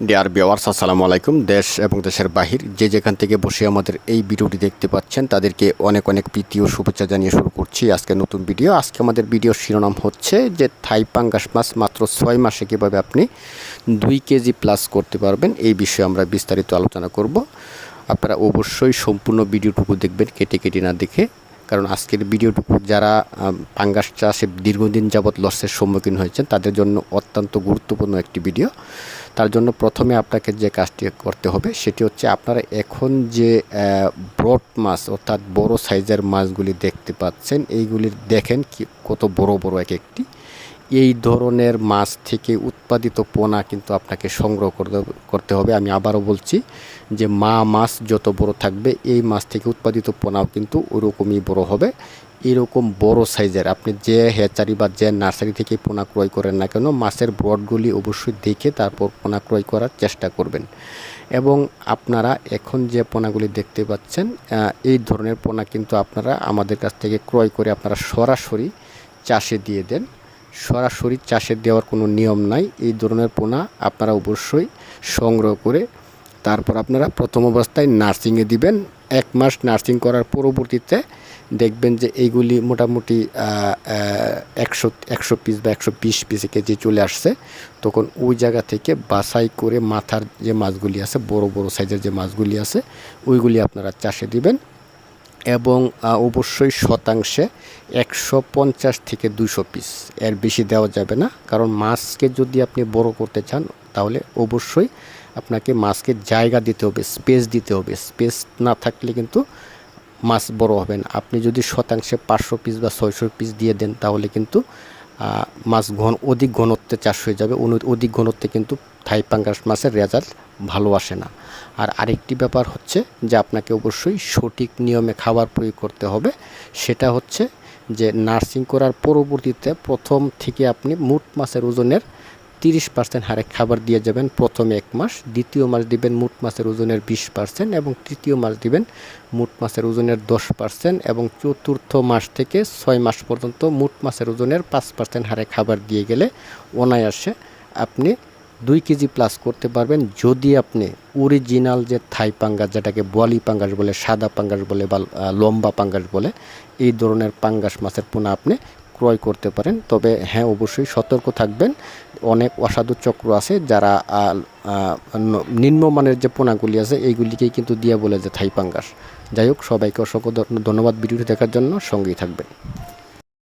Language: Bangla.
ডিয়ার বিওয়ার্স আসসালামু আলাইকুম দেশ এবং দেশের বাহির যে যেখান থেকে বসে আমাদের এই ভিডিওটি দেখতে পাচ্ছেন তাদেরকে অনেক অনেক প্রীতি ও শুভেচ্ছা জানিয়ে শুরু করছি আজকে নতুন ভিডিও আজকে আমাদের ভিডিওর শিরোনাম হচ্ছে যে থাই পাঙ্গাস মাছ মাত্র ছয় মাসে কীভাবে আপনি দুই কেজি প্লাস করতে পারবেন এই বিষয়ে আমরা বিস্তারিত আলোচনা করব আপনারা অবশ্যই সম্পূর্ণ ভিডিওটুকু দেখবেন কেটে কেটে না দেখে কারণ আজকের ভিডিওটুকু যারা পাঙ্গাস চাষে দীর্ঘদিন যাবৎ লসের সম্মুখীন হয়েছেন, তাদের জন্য অত্যন্ত গুরুত্বপূর্ণ একটি ভিডিও। তার জন্য প্রথমে আপনাকে যে কাজটি করতে হবে, সেটি হচ্ছে আপনারা এখন যে ব্রড মাছ, অর্থাৎ বড় সাইজের মাছগুলি দেখতে পাচ্ছেন এইগুলির দেখেন কি, কত বড় বড় এক একটি। এই ধরনের মাছ থেকে উৎপাদিত পোনা কিন্তু আপনাকে সংগ্রহ করতে হবে আমি আবারও বলছি যে মা মাছ যত বড় থাকবে, এই মাছ থেকে উৎপাদিত পোনাও কিন্তু ওরকমই বড় হবে। এরকম বড় সাইজের, আপনি যে হ্যাচারি বা যে নার্সারি থেকে পোনা ক্রয় করেন না কেন, মাছের ব্রডগুলি অবশ্যই দেখে তারপর পোনা ক্রয় করার চেষ্টা করবেন। এবং আপনারা এখন যে পোনাগুলি দেখতে পাচ্ছেন এই ধরনের পোনা কিন্তু আপনারা আমাদের কাছ থেকে ক্রয় করে আপনারা সরাসরি চাষে দিয়ে দেন। সরাসরি চাষে দেওয়ার কোনো নিয়ম নাই। এই ধরনের পোনা আপনারা অবশ্যই সংগ্রহ করে তারপর আপনারা প্রথম অবস্থায় নার্সিংয়ে দিবেন। এক মাস নার্সিং করার পরবর্তীতে দেখবেন যে এইগুলি মোটামুটি একশো একশো পিস বা একশো বিশ পিস কেজি চলে আসছে। তখন ওই জায়গা থেকে বাছাই করে মাথার যে মাছগুলি আছে, বড় বড় সাইজের যে মাছগুলি আছে, ওইগুলি আপনারা চাষে দিবেন। এবং অবশ্যই শতাংশে একশো পঞ্চাশ থেকে দুশো পিস এর বেশি দেওয়া যাবে না, কারণ মাছকে যদি আপনি বড় করতে চান, তাহলে অবশ্যই আপনাকে মাছকে জায়গা দিতে হবে স্পেস দিতে হবে। স্পেস না থাকলে কিন্তু মাছ বড় হবে না। আপনি যদি শতাংশে পাঁচশো পিস বা ছয়শো পিস দিয়ে দেন, তাহলে কিন্তু মাছ ঘন, অধিক ঘনত্বে চাষ হয়ে যাবে। অধিক ঘনত্বে কিন্তু থাই পাঙ্গাস মাছের রেজাল্ট ভালো আসে না। আর আরেকটি ব্যাপার হচ্ছে যে আপনাকে অবশ্যই সঠিক নিয়মে খাবার প্রয়োগ করতে হবে। সেটা হচ্ছে যে নার্সিং করার পরবর্তীতে প্রথম থেকে আপনি মোট মাছের ওজনের তিরিশ পার্সেন্ট হারে খাবার দিয়ে যাবেন প্রথমে এক মাস, দ্বিতীয় মাস দিবেন মোট মাছের ওজনের বিশ পার্সেন্ট এবং তৃতীয় মাস দিবেন মোট মাছের ওজনের দশ পার্সেন্ট এবং চতুর্থ মাস থেকে ছয় মাস পর্যন্ত মোট মাছের ওজনের পাঁচ পার্সেন্ট হারে খাবার দিয়ে গেলে অনায়াসে আপনি দুই কেজি প্লাস করতে পারবেন। যদি আপনি অরিজিনাল যে থাই পাঙ্গাস, যেটাকে বলি পাঙ্গাস বলে, সাদা পাঙ্গাস বলে বা লম্বা পাঙ্গাস বলে, এই ধরনের পাঙ্গাস মাছের পোনা আপনি ক্রয় করতে পারেন। তবে হ্যাঁ অবশ্যই সতর্ক থাকবেন। অনেক অসাধু চক্র আছে যারা নিম্নমানের যে পোনাগুলি আছে এইগুলিকেই কিন্তু দিয়ে বলে যে থাইপাঙ্গাস যাই হোক, সবাইকে অসংখ্য ধন্যবাদ ভিডিওটি দেখার জন্য। সঙ্গেই থাকবেন।